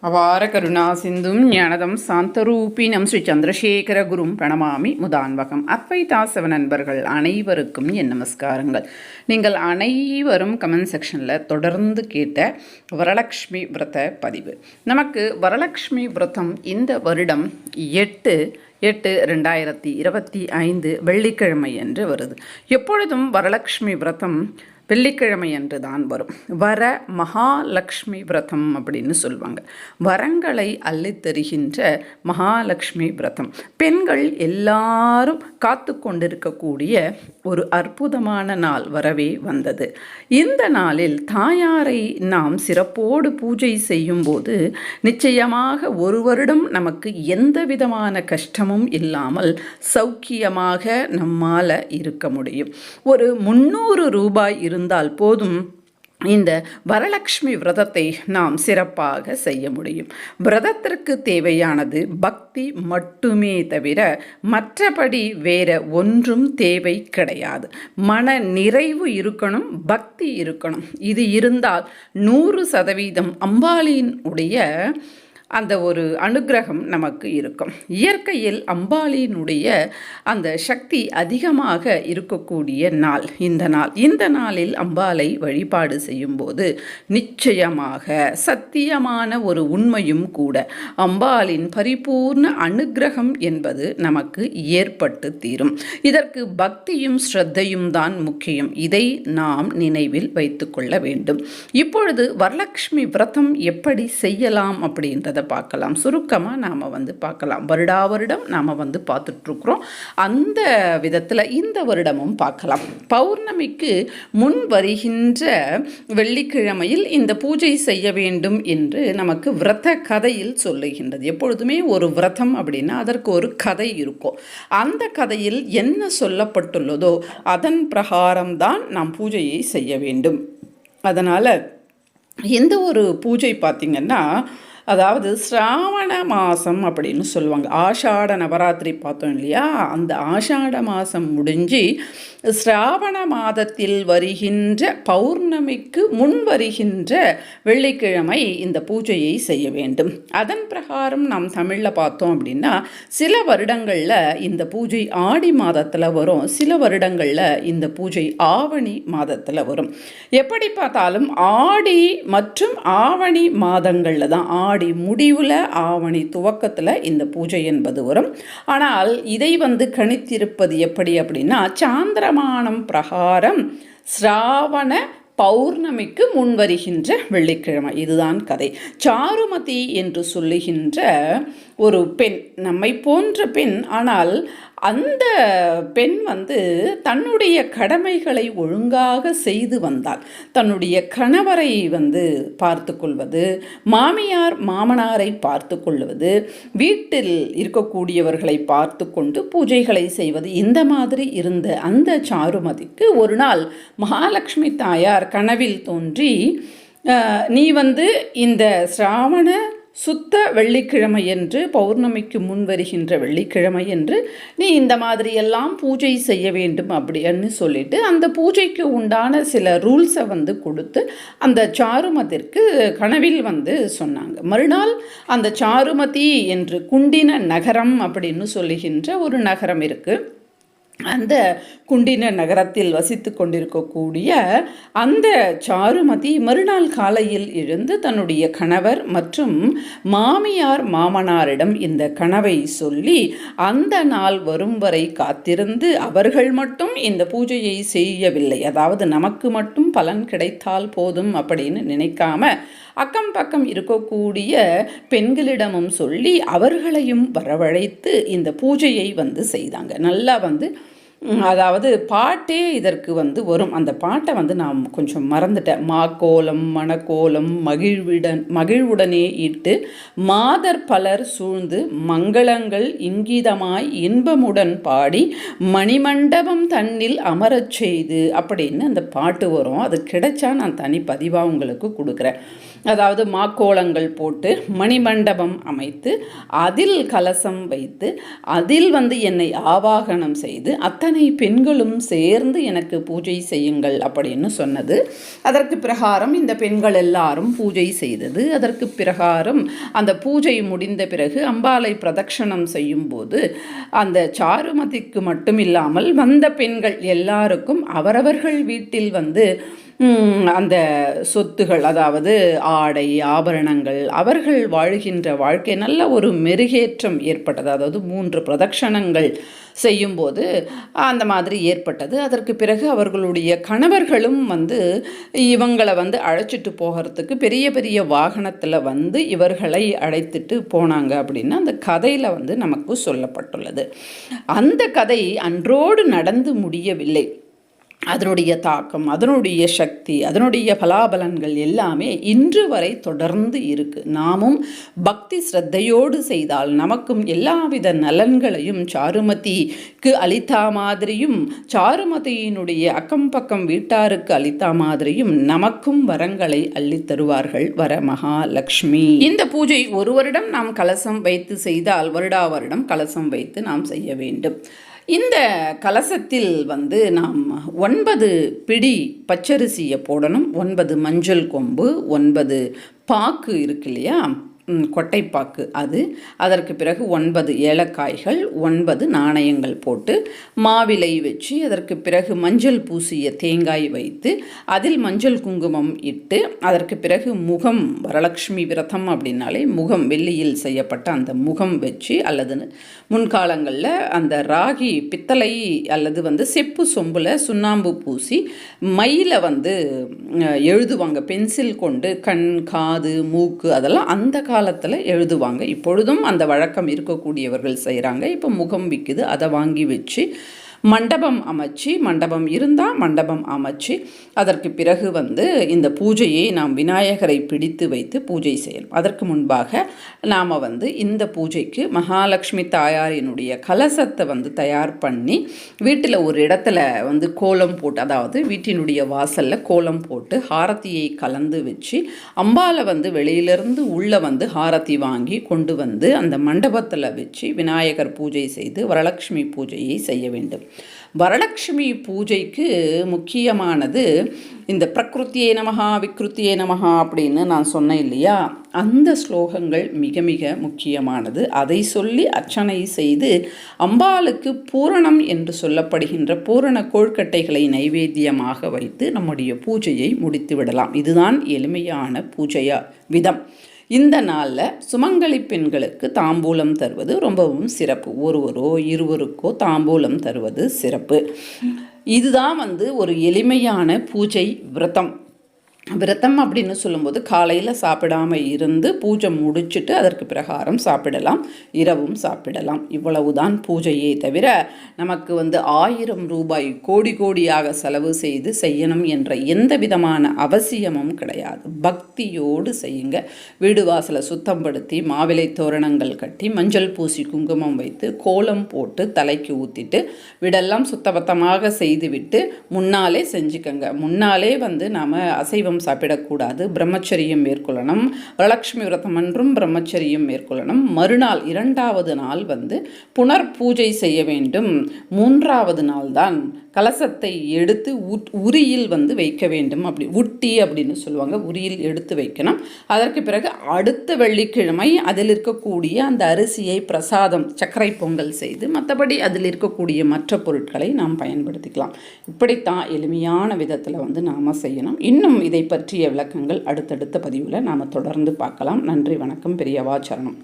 அபார கருணா சிந்தும் ஞானதம் சாந்தரூபினம் ஸ்ரீ சந்திரசேகர குரும் பிரணமாமி முதான்வகம். அத்வைதாசவ நண்பர்கள் அனைவருக்கும் என் நமஸ்காரங்கள். நீங்கள் அனைவரும் கமெண்ட் செக்ஷனில் தொடர்ந்து கேட்ட வரலக்ஷ்மி விரத பதிவு. நமக்கு வரலக்ஷ்மி விரதம் இந்த வருடம் எட்டு எட்டு ரெண்டாயிரத்தி இருபத்தி ஐந்து வெள்ளிக்கிழமை என்று வருது. எப்பொழுதும் வரலக்ஷ்மி விரதம் வெள்ளிக்கிழமை என்று தான் வரும். வர மகாலட்சுமி விரதம் அப்படின்னு சொல்லுவாங்க வரங்களை அள்ளித்தருகின்ற மகாலட்சுமி விரதம். பெண்கள் எல்லாரும் காத்து கொண்டிருக்கக்கூடிய ஒரு அற்புதமான நாள் வரவே வந்தது. இந்த நாளில் தாயாரை நாம் சிறப்போடு பூஜை செய்யும்போது நிச்சயமாக ஒரு வருடம் நமக்கு எந்த விதமான கஷ்டமும் இல்லாமல் சௌக்கியமாக நம்மால் இருக்க முடியும். ஒரு முந்நூறு ரூபாய் இருந்தால் போதும். இந்த வரலக்ஷ்மி விரதத்தை நாம் சிறப்பாக செய்ய முடியும். விரதத்திற்கு தேவையானது பக்தி மட்டுமே தவிர மற்றபடி வேற ஒன்றும் தேவை கிடையாது. மன நிறைவு இருக்கணும் பக்தி இருக்கணும். இது இருந்தால் நூறு சதவீதம் அம்பாளின் உடைய அந்த ஒரு அனுகிரகம் நமக்கு இருக்கும். இயற்கையில் அம்பாளியினுடைய அந்த சக்தி அதிகமாக இருக்கக்கூடிய நாள் இந்த நாள். இந்த நாளில் அம்பாளை வழிபாடு செய்யும்போது நிச்சயமாக சத்தியமான ஒரு உண்மையும் கூட அம்பாளின் பரிபூர்ண அனுகிரகம் என்பது நமக்கு ஏற்பட்டு தீரும். இதற்கு பக்தியும் ஸ்ரத்தையும் தான் முக்கியம். இதை நாம் நினைவில் வைத்துக்கொள்ள வேண்டும். இப்பொழுது வரலக்ஷ்மி விரதம் எப்படி செய்யலாம் அப்படின்றது பார்க்கலாம். சுருக்கமாக நாம் வந்து பார்க்கலாம். வருடா வருடம் நாம் வந்து பார்த்துட்ருக்குறோம். அந்த விதத்தில் இந்த வருடமும் பார்க்கலாம். பௌர்ணமிக்கு முன் வருகின்ற வெள்ளிக்கிழமையில் இந்த பூஜை செய்ய வேண்டும் என்று நமக்கு விரத கதையில் சொல்லுகின்றது. எப்பொழுதுமே ஒரு விரதம் அப்படின்னா அதற்கு ஒரு கதை இருக்கும். அந்த கதையில் என்ன சொல்லப்பட்டுள்ளதோ அதன் பிரகாரம்தான் நாம் பூஜையை செய்ய வேண்டும். அதனால் எந்த ஒரு பூஜை பார்த்திங்கன்னா அதாவது ஸ்ராவண மாதம் அப்படின்னு சொல்லுவாங்க. ஆஷாட நவராத்திரி பார்த்தோம் இல்லையா? அந்த ஆஷாட மாதம் முடிஞ்சு ஸ்ராவண மாதத்தில் வருகின்ற பௌர்ணமிக்கு முன் வருகின்ற வெள்ளிக்கிழமை இந்த பூஜையை செய்ய வேண்டும். அதன் பிரகாரம் நாம் தமிழில் பார்த்தோம் அப்படின்னா சில வருடங்களில் இந்த பூஜை ஆடி மாதத்தில் வரும். சில வருடங்களில் இந்த பூஜை ஆவணி மாதத்தில் வரும். எப்படி பார்த்தாலும் ஆடி மற்றும் ஆவணி மாதங்களில் தான் ஆடி முடிவில் ஆவணி துவக்கத்தில் இந்த பூஜை என்பது வரும். ஆனால் இதை வந்து கணித்திருப்பது எப்படி அப்படின்னா சாந்திரமானம் பிரகாரம் ஸ்ராவண பௌர்ணமிக்கு முன் வருகின்ற வெள்ளிக்கிழமை. இதுதான் கதை. சாருமதி என்று சொல்லுகின்ற ஒரு பெண் நம்மை போன்ற பெண். ஆனால் அந்த பெண் வந்து தன்னுடைய கடமைகளை ஒழுங்காக செய்து வந்தாள். தன்னுடைய கணவரை வந்து பார்த்து கொள்வது மாமியார் மாமனாரை பார்த்து கொள்வது வீட்டில் இருக்கக்கூடியவர்களை பார்த்து கொண்டு பூஜைகளை செய்வது இந்த மாதிரி இருந்த அந்த சாருமதிக்கு ஒரு நாள் மகாலட்சுமி தாயார் கனவில் தோன்றி நீ வந்து இந்த சிராவண சுத்த வெள்ளிக்கிழமை என்று பௌர்ணமிக்கு முன் வருகின்ற வெள்ளிக்கிழமை என்று நீ இந்த மாதிரியெல்லாம் பூஜை செய்ய வேண்டும் அப்படின்னு சொல்லிட்டு அந்த பூஜைக்கு உண்டான சில ரூல்ஸை வந்து கொடுத்து அந்த சாருமதிற்கு கனவில் வந்து சொன்னாங்க. மறுநாள் அந்த சாருமதி என்று குண்டின நகரம் அப்படின்னு சொல்லுகின்ற ஒரு நகரம் இருக்குது அந்த குண்டின நகரத்தில் வசித்து கொண்டிருக்கக்கூடிய அந்த சாருமதி மறுநாள் காலையில் எழுந்து தன்னுடைய கணவர் மற்றும் மாமியார் மாமனாரிடம் இந்த கனவை சொல்லி அந்த நாள் வரும் வரை காத்திருந்து அவர்கள் மட்டும் இந்த பூஜையை செய்யவில்லை. அதாவது நமக்கு மட்டும் பலன் கிடைத்தால் போதும் அப்படின்னு நினைக்காம அக்கம் பக்கம் இருக்கக்கூடிய பெண்களிடமும் சொல்லி அவர்களையும் வரவழைத்து இந்த பூஜையை வந்து செய்தாங்க. நல்லா வந்து அதாவது பாட்டே இதற்கு வந்து வரும். அந்த பாட்டை வந்து நான் கொஞ்சம் மறந்துட்டேன். மாக்கோலம் மணக்கோலம் மகிழ்விடன் மகிழ்வுடனே இட்டு மாதர் பலர் சூழ்ந்து மங்களங்கள் இங்கிதமாய் இன்பமுடன் பாடி மணிமண்டபம் தன்னில் அமரச் செய்து அப்படின்னு அந்த பாட்டு வரும். அது கிடைச்சா நான் தனி பதிவாக உங்களுக்கு கொடுக்குறேன். அதாவது மாக்கோளங்கள் போட்டு மணிமண்டபம் அமைத்து அதில் கலசம் வைத்து அதில் வந்து என்னை ஆவாகனம் செய்து அத்தனை பெண்களும் சேர்ந்து எனக்கு பூஜை செய்யுங்கள் அப்படின்னு சொன்னது. அதற்கு பிரகாரம் இந்த பெண்கள் எல்லாரும் பூஜை செய்தது. அதற்கு பிரகாரம் அந்த பூஜை முடிந்த பிறகு அம்பாலை பிரதட்சணம் செய்யும்போது அந்த சாருமதிக்கு மட்டும் இல்லாமல் வந்த பெண்கள் எல்லாருக்கும் அவரவர்கள் வீட்டில் வந்து அந்த சொத்துகள் அதாவது ஆடை ஆபரணங்கள் அவர்கள் வாழ்கின்ற வாழ்க்கை நல்ல ஒரு மெருகேற்றம் ஏற்பட்டது. அதாவது மூன்று பிரதட்சணங்கள் செய்யும்போது அந்த மாதிரி ஏற்பட்டது. அதற்கு பிறகு அவர்களுடைய கணவர்களும் வந்து இவங்களை வந்து அழைச்சிட்டு போகிறதுக்கு பெரிய பெரிய வாகனத்தில் வந்து இவர்களை அழைத்துட்டு போனாங்க அப்படின்னு அந்த கதையில் வந்து நமக்கு சொல்லப்பட்டுள்ளது. அந்த கதை அன்றோடு நடந்து முடியவில்லை. அதனுடைய தாக்கம் அதனுடைய சக்தி அதனுடைய பலாபலன்கள் எல்லாமே இன்று வரை தொடர்ந்து இருக்கு. நாமும் பக்தி ஸ்ரத்தையோடு செய்தால் நமக்கும் எல்லாவித நலன்களையும் சாருமதிக்கு அளித்தா மாதிரியும் சாருமதியினுடைய அக்கம் பக்கம் வீட்டாருக்கு அளித்தா மாதிரியும் நமக்கும் வரங்களை அள்ளி தருவார்கள் வர மகாலட்சுமி இந்த பூஜை ஒரு வருடம் நாம் கலசம் வைத்து செய்தால் வருடா வருடம் கலசம் வைத்து நாம் செய்ய வேண்டும். இந்த கலசத்தில் வந்து நாம் ஒன்பது பிடி பச்சரிசியை போடணும். ஒன்பது மஞ்சள் கொம்பு ஒன்பது பாக்கு இருக்கு இல்லையா? கொட்டைப்பாக்கு அது. அதற்கு பிறகு ஒன்பது ஏலக்காய்கள் ஒன்பது நாணயங்கள் போட்டு மாவிலை வச்சு அதற்கு பிறகு மஞ்சள் பூசிய தேங்காய் வைத்து அதில் மஞ்சள் குங்குமம் இட்டு அதற்கு பிறகு முகம் வரலட்சுமி விரதம் அப்படின்னாலே முகம் வெள்ளியில் செய்யப்பட்ட அந்த முகம் வச்சு அல்லது முன்காலங்களில் அந்த ராகி பித்தளை அல்லது வந்து செப்பு சொம்பில் சுண்ணாம்பு பூசி மயில வந்து எழுதுவாங்க பென்சில் கொண்டு கண் காது மூக்கு அதெல்லாம் அந்த காலத்தில் எழுதுவாங்க. இப்பொழுதும் அந்த வழக்கம் இருக்கக்கூடியவர்கள் செய்கிறாங்க இப்போ முகம் விற்குது அதை வாங்கி வச்சு மண்டபம் அமைச்சு மண்டபம் இருந்தால் மண்டபம் அமைச்சு அதற்கு பிறகு வந்து இந்த பூஜையை நாம் விநாயகரை பிடித்து வைத்து பூஜை செய்யணும் அதற்கு முன்பாக நாம் வந்து இந்த பூஜைக்கு மகாலட்சுமி தாயாரினுடைய கலசத்தை வந்து தயார் பண்ணி வீட்டில் ஒரு இடத்துல வந்து கோலம் போட்டு அதாவது வீட்டினுடைய வாசலில் கோலம் போட்டு ஹாரத்தியை கலந்து வச்சு அம்பாலை வந்து வெளியிலிருந்து உள்ளே வந்து ஹாரத்தி வாங்கி கொண்டு வந்து அந்த மண்டபத்தில் வச்சு விநாயகர் பூஜை செய்து வரலட்சுமி பூஜையை செய்ய வேண்டும். வரலட்சுமி பூஜைக்கு முக்கியமானது இந்த பிரகிருத்தியே நமகா விக்ருத்தியே நமகா அப்படின்னு நான் சொன்னேன் இல்லையா? அந்த ஸ்லோகங்கள் மிக மிக முக்கியமானது. அதை சொல்லி அர்ச்சனை செய்து அம்பாளுக்கு பூரணம் என்று சொல்லப்படுகின்ற பூரண கோழ்கட்டைகளை நைவேத்தியமாக வைத்து நம்முடைய பூஜையை முடித்து விடலாம். இதுதான் எளிமையான பூஜையா விதம். இந்த நாளில் சுமங்கலி பெண்களுக்கு தாம்பூலம் தருவது ரொம்பவும் சிறப்பு. ஒருவரோ இருவருக்கோ தாம்பூலம் தருவது சிறப்பு. இதுதான் வந்து ஒரு எளிமையான பூஜை விரதம். விரதம் அப்படின்னு சொல்லும்போது காலையில் சாப்பிடாமல் இருந்து பூஜை முடிச்சிட்டு அதற்கு பிரகாரம் சாப்பிடலாம் இரவும் சாப்பிடலாம். இவ்வளவுதான் பூஜையே தவிர நமக்கு வந்து ஆயிரம் ரூபாய் கோடி கோடியாக செலவு செய்து செய்யணும் என்ற எந்த விதமான அவசியமும் கிடையாது. பக்தியோடு செய்யுங்க. வீடு வாசலை சுத்தப்படுத்தி மாவிலை தோரணங்கள் கட்டி மஞ்சள் பூசி குங்குமம் வைத்து கோலம் போட்டு தலைக்கு ஊற்றிட்டு வீடெல்லாம் சுத்தபத்தமாக செய்துவிட்டு முன்னாலே செஞ்சுக்கங்க. முன்னாலே வந்து நாம் அசைவம் சாப்பிடக்கூடாது. பிரம்மச்சரியம் மேற்கொள்ளணும். வரலட்சுமி விரதம் அன்றும் பிரம்மச்சரியம் மேற்கொள்ளணும். மறுநாள் இரண்டாவது நாள் வந்து புனர் பூஜை செய்ய வேண்டும். மூன்றாவது நாள் தான் கலசத்தை எடுத்து உட் உரியில் வந்து வைக்க வேண்டும். அப்படி உட்டி அப்படின்னு சொல்லுவாங்க. உரியில் எடுத்து வைக்கணும். அதற்கு பிறகு அடுத்த வெள்ளிக்கிழமை அதில் இருக்கக்கூடிய அந்த அரிசியை பிரசாதம் சர்க்கரை பொங்கல் செய்து மற்றபடி அதில் இருக்கக்கூடிய மற்ற பொருட்களை நாம் பயன்படுத்திக்கலாம். இப்படித்தான் எளிமையான விதத்தில் வந்து நாம் செய்யணும். இன்னும் இதை பற்றிய விளக்கங்கள் அடுத்தடுத்த பதிவில் நாம் தொடர்ந்து பார்க்கலாம். நன்றி வணக்கம். பெரியவா சரணம்.